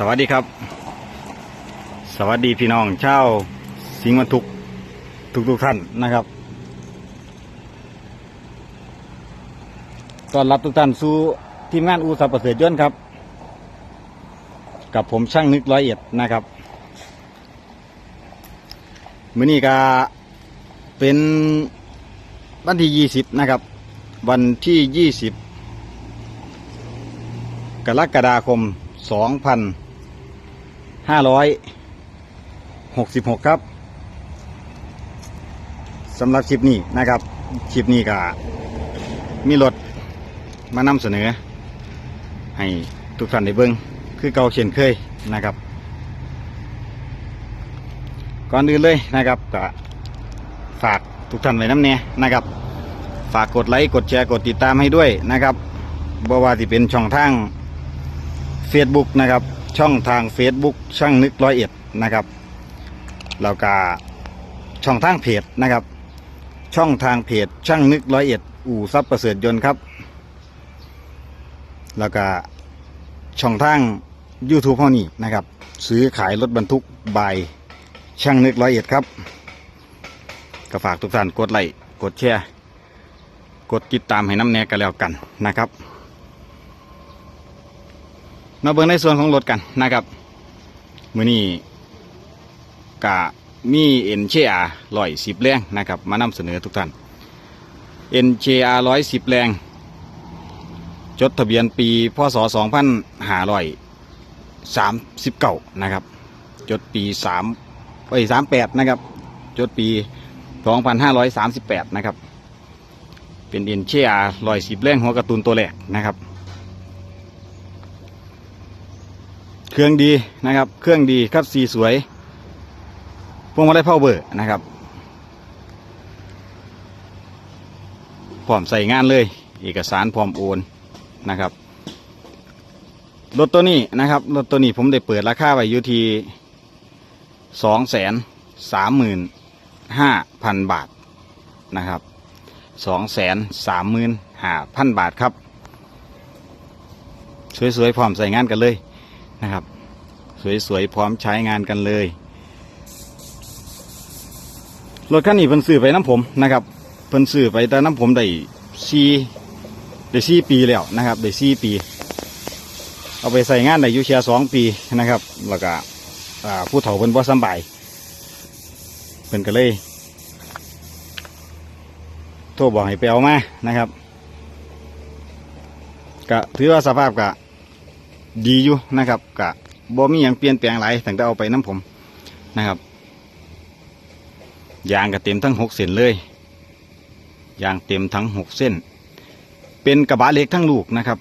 สวัสดีครับ สวัสดีพี่น้องชาวสิงห์วันทุกทุกทุกท่านนะครับต้อนรับทุกท่านสู่ทีมงานอูสับประเสริฐยนต์ครับ กับผมช่างนึกร้อยเอ็ดนะครับมื้อนี้ก็เป็นวันที่ยี่สิบนะครับ วันที่ยี่สิบกรกฎาคมสองพัน ห้าร้อยหกสิบหกครับสำหรับคลิปนี้นะครับคลิปนี้ก็มีรถมานำเสนอ ให้ทุกท่านได้เบิ่งคือเก่าเช่นเคยนะครับ ก่อนอื่นเลยนะครับก็ฝากทุกท่านไว้น้ำเนียนะครับ ฝากกดไลค์กดแชร์กดติดตามให้ด้วยนะครับบ่ว่าที่เป็นช่องทาง Facebook นะครับ ช่องทาง Facebook ช่างนึกร้อยเอ็ดนะครับแล้วก็ช่องทางเพจนะครับ ช่องทางเพจช่างนึกร้อยเอ็ดอู่ซับประเสริฐยนต์ครับ แล้วก็ช่องทาง YouTube เท่านี้นะครับ ซื้อขายรถบรรทุกบายช่างนึกร้อยเอ็ดครับก็ฝากทุกท่านกดไลค์กดแชร์กดติดตามให้น้ำแน่กันแล้วกันนะครับ มาเบิ่งในส่วนของรถกันนะครับมือนี้กะมีเอ็นเชียร้อยสิบแรงนะครับ มานำเสนอทุกท่านเอ็นเชียร้อยสิบแรง จดทะเบียนปีพศสองพันห้าร้อยสามสิบเก้านะครับ จดปีสามเอ้สามแปดนะครับ จดปีสองพันห้าร้อยสามสิบแปดนะครับ เป็นเอ็นเชียร้อยสิบแรงหัวการ์ตูนตัวแรกนะครับ เครื่องดีนะครับ เครื่องดีครับสีสวยพวงมาลัยเพาเบอร์นะครับพร้อมใส่งานเลย เอกสารพร้อมโอนนะครับรถตัวนี้นะครับรถตัวนี้ผมได้เปิดราคาไว้อยู่ที่สองแสนสามหมื่นห้าพันบาทนะครับสองแสนสามหมื่นห้าพันบาทครับ สวยๆพร้อมใส่งานกันเลย นะครับ สวยๆพร้อมใช้งานกันเลยรถคันนี้เพิ่นซื้อไปน้ำผมนะครับเพิ่นซื้อไปแต่น้ำผมได้ซีได้ซีปีแล้วนะครับได้ซีปี เอาไปใส่งานได้ยูเชียสองปีนะครับ แล้วก็อ่าผู้เฒ่าเพิ่นบ่สบายเพิ่นก็เลยโทรบอกให้ไปเอามานะครับก็ถือว่าสภาพก็ ดีอยู่นะครับกะบ่มีอย่างเปลี่ยนแปลงหลายตั้งแต่เอาไปน้ำผมนะครับยางก็เต็มทั้งหกเส้นเลยยางเต็มทั้งหกเส้น เป็นกระบะเหล็กทั้งลูกนะครับ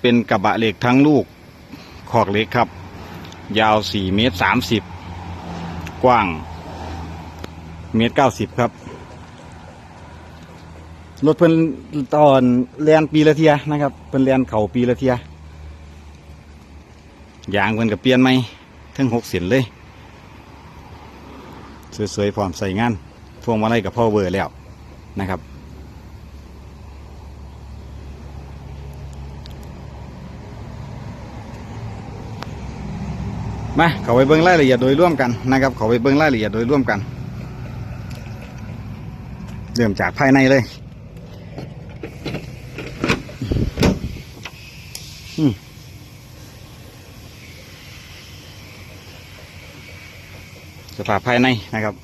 เป็นกระบะเหล็กทั้งลูกขอกเหล็กครับ ยาวสี่เมตรสามสิบกว้างเมตรเก้าสิบครับรถเพิ่นตอนแลนปีละเทียนะครับเพิ่นแลนเข่าปีละเทีย ยางมันกับเปลี่ยนไหมทั้งหกเส้นเลย สวยๆพร้อมใส่งานพวงมาลัยกับพ่อเวอร์แล้วนะครับมาเขาไปเบิ้งรายละเอียดโดยร่วมกันนะครับเขาไปเบิ้งรายละเอียดโดยร่วมกันเริ่มจากภายในเลย อืม ภาพภายในนะครับ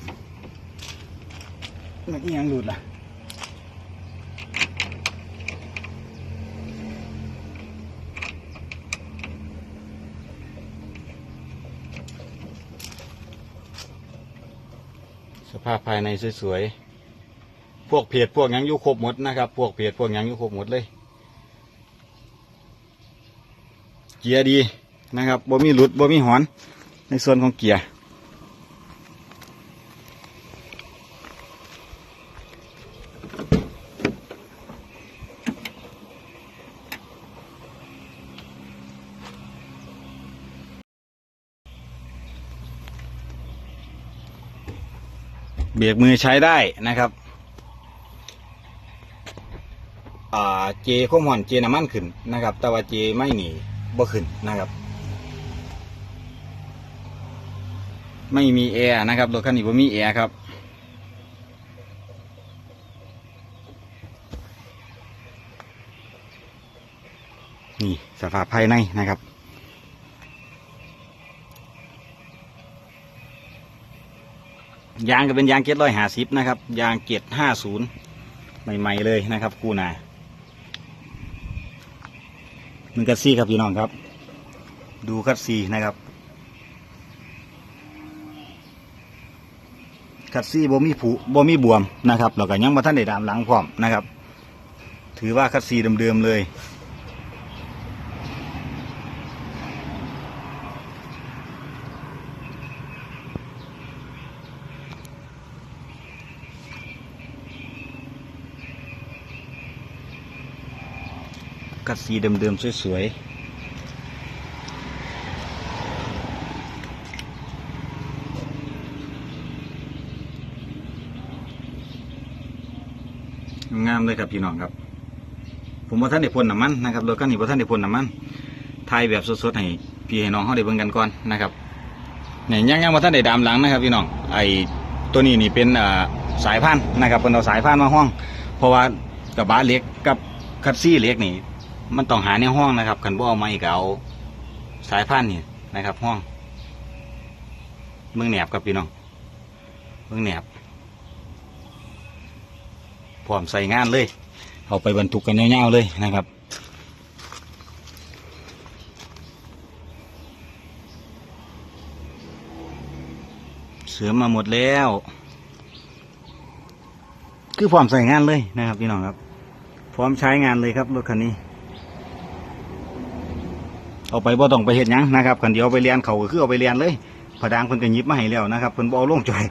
มันอิหยังหลุดล่ะสภาพภายในสวยๆ พวกเพจพวกหยังอยู่ครบหมดนะครับ พวกเพจพวกหยังอยู่ครบหมดเลย เกียร์ดีนะครับบ่มีหลุดบ่มีหอน ในส่วนของเกียร์ เบียกมือใช้ได้นะครับเจข้อมอนเจน้ำมันขึ้นนะครับ แต่ว่าเจไม่หนีบ่ขึ้นนะครับ ไม่มีแอร์นะครับรถคันนี้บ่มีแอร์ครับนี่สภาพภายในนะครับ ยางก็เป็นยางเกียร์ร้อยหาสิบนะครับ ยางเกียร์ห้าศูนย์ใหม่ๆเลยนะครับกูนามันกัดซี่ครับพี่น้องครับ ดูคัดซีนะครับคัดซี่บ่มีผุบ่มีบวมนะครับแล้วก็ยังมาท่านได้ดามหลังพร้อมนะครับ ถือว่าคัดซีเดิมๆเลย คัดซีเดิมๆ สวยๆ งามเลยครับพี่น้องครับ ผมว่าท่านได้พ่นน้ำมันนะครับรถคันนี้ว่าท่านได้พ่นน้ำมันถ่ายแบบสดๆให้พี่ให้น้องเขาได้เบิ่งกันก่อนนะครับเนี่ยยังยังว่าท่านได้ดามหลังนะครับพี่น้องไอ้ตัวนี้นี่เป็นสายพันธุ์นะครับเป็นเอาสายพันธุ์มาห้อง เพราะว่ากระบะเล็กกับคัดซี่เล็กนี่ มันต้องหาในห้องนะครับขันบ่เอาไม้ก็เอาสายพันธุ์นี่นะครับ ห้องเมืองแหนบครับพี่น้องเมืองแหนบพร้อมใส่งานเลย เอาไปบรรทุกกันยาๆเลยนะครับเสือมาหมดแล้ว คือพร้อมใส่งานเลยนะครับพี่น้องครับ พร้อมใช้งานเลยครับรถคันนี้ เอาไปบ่ต้องไปเห็ดหยังนะครับคันเดียวไปเรียนเขาก็คือเอาไปเรียนเลยผดางเพิ่นก็หยิบมาให้แล้วนะครับเพิ่นบ่เอาลงจ่อย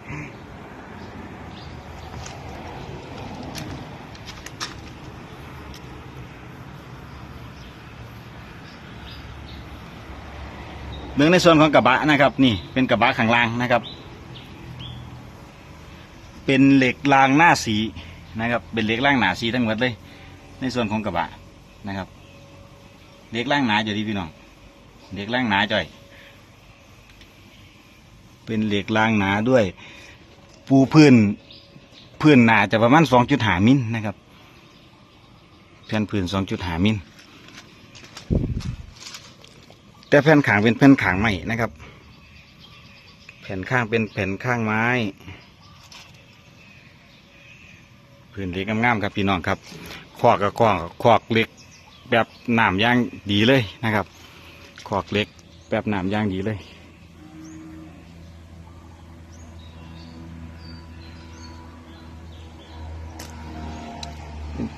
เรื่องในส่วนของกระบะนะครับ นี่เป็นกระบะข้างล่างนะครับ เป็นเหล็กรางหน้าสีนะครับ เป็นเหล็กรางหนาสีทั้งหมดเลย ในส่วนของกระบะนะครับเหล็กรางหนาอยู่ดีพี่น้อง เหล็กรางหนาจ่อย เป็นเหล็กรางหนาด้วย ปูพื้นพื้นหนาจะประมาณสองจุดหามิลนะครับแผ่นพื้นสองจุดหามิลแต่แผ่นขางเป็นแผ่นขางใหม่นะครับ แผ่นข้างเป็นแผ่นข้างไม้พื้นเล็กงามๆครับพี่น้องครับขอกกับขอกขอกเล็กแบบหนามย่างดีเลยนะครับ ขอกเล็กแบบหนามย่างดีเลย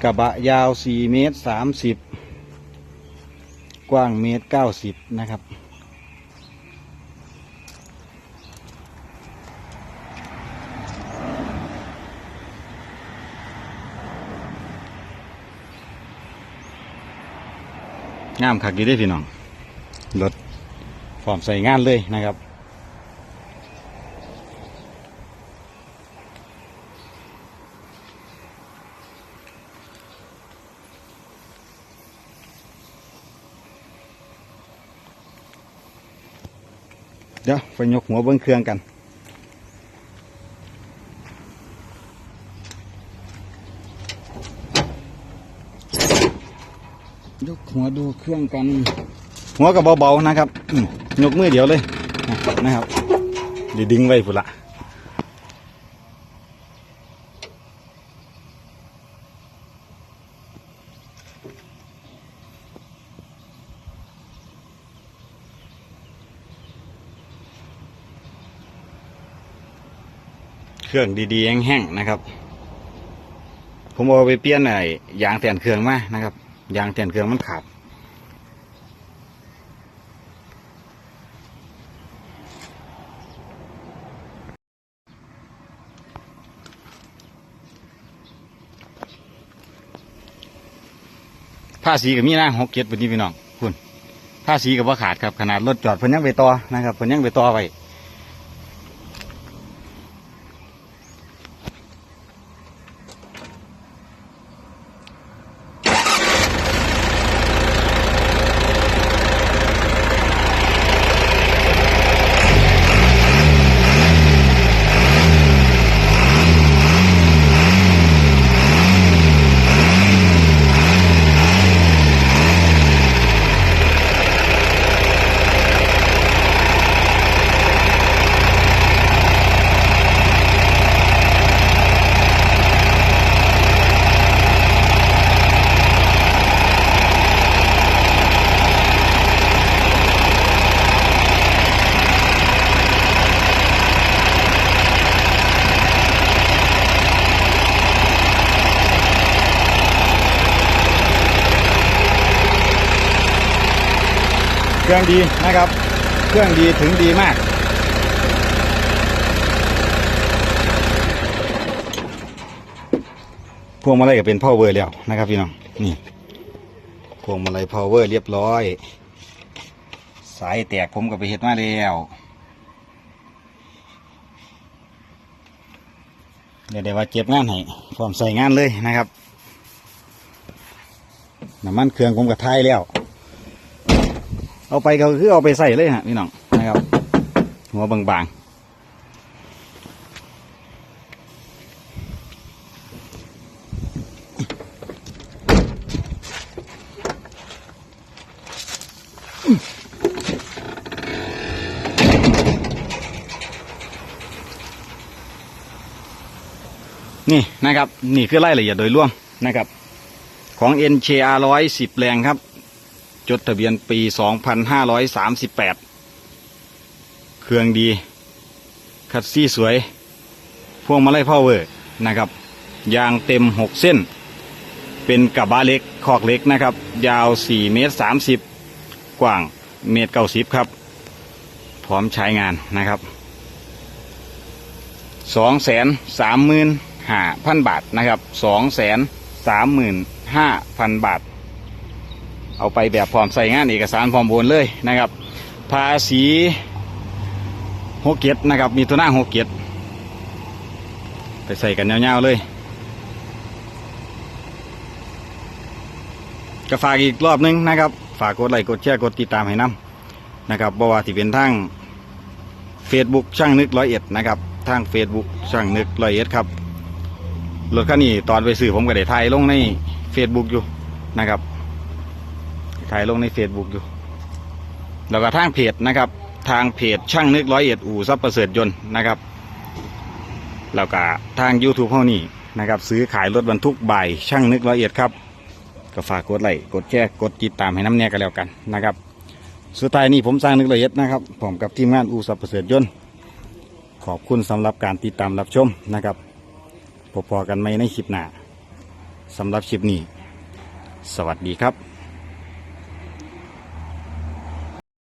กระบะยาว 4 เมตร 30 กว้างเมตร 90 นะครับ งามคักดีได้พี่น้อง รถพร้อมใส่งานเลยนะครับ เดี๋ยวไปยกหัวเบิ้งเครื่องกันยกหัวดูเครื่องกัน หัวกับเบาๆนะครับยกมือเดียวเลยนะครับดีดึงไว้พุ่นละเครื่องดีๆแห้งๆนะครับ ผมเอาไปเปลี่ยนไอ้ยางแทนเครื่องมานะครับ ยางแทนเครื่องมันขาด ผ้าสีกับมีนะหกเจ็ดเป็นที่พี่น้องคุณผ้าสีกับว่าขาดครับขนาดรถจอดเพิ่นยังไปต่อนะครับเพิ่นยังไปต่อไว้ รื่องดีนะครับ เครื่องดีถึงดีมาก พวงมาลัยก็เป็น power แล้วนะครับพี่น้อง นี่ พวงมาลัย power เรียบร้อย สายแตกผมก็ไปเฮ็ดมาแล้วเดี๋ยวเดี๋ยวว่าเก็บงานให้พร้อมใส่งานเลยนะครับน้ำมันเครื่องผมกับท้ายแล้ว เอาไปก็คือเอาไปใส่เลยฮะพี่น้องนะครับ หัวบางๆนี่นะครับ นี่คือรายละเอียดโดยรวมนะครับ ของ NCR 110 แรงครับ จดทะเบียนปี 2538 เครื่องดี คัดซี่สวย พวงมาลัยพาวเวอร์นะครับ ยางเต็ม 6 เส้น เป็นกระบะเล็กคอกเล็กนะครับ ยาว 4 เมตร 30 กว้างเมตร 90 ครับ พร้อมใช้งานนะครับ 2 3 5 0 0 0 บาทนะครับ 2 3 5 0 0 0 บาท เอาไปแบบพร้อมใส่งานเอกสารพร้อมโอนเลยนะครับ ภาษีหกเกียรนะครับ มีตัวหน้าหกเกียรไปใส่กันยาวๆเลยก็ฝากอีกรอบนึงนะครับ ฝากกดไลค์กดแชร์กดติดตามให้น้ำนะครับบ่ว่าที่เป็นทาง Facebook ช่างนึกร้อยเอ็ดนะครับทาง Facebook ช่างนึกร้อยเอ็ดครับรถคันนี้ตอนไปซื้อผมก็ได้ถ่ายลงใน Facebook อยู่นะครับ ถ่ายลงใน Facebook อยู่ แล้วก็ทางเพจนะครับ ทางเพจช่างนึกร้อยเอ็ดอู่ซับประเสริฐยนต์นะครับแล้วก็ทาง YouTube เท่านี้นะครับ ซื้อขายรถบรรทุกใบช่างนึกร้อยเอ็ดครับ ก็ฝากกดไลค์กดแชร์กดติดตามให้น้ำเนี่ยกันแล้วกันนะครับ สุดท้ายนี้ผมสร้างนึกร้อยเอ็ดนะครับผมกับทีมงานอู่ซับประเสริฐยนต์ขอบคุณสำหรับการติดตามรับชมนะครับพบกันไหมในคลิปหน้าสำหรับคลิปนี้ สวัสดีครับ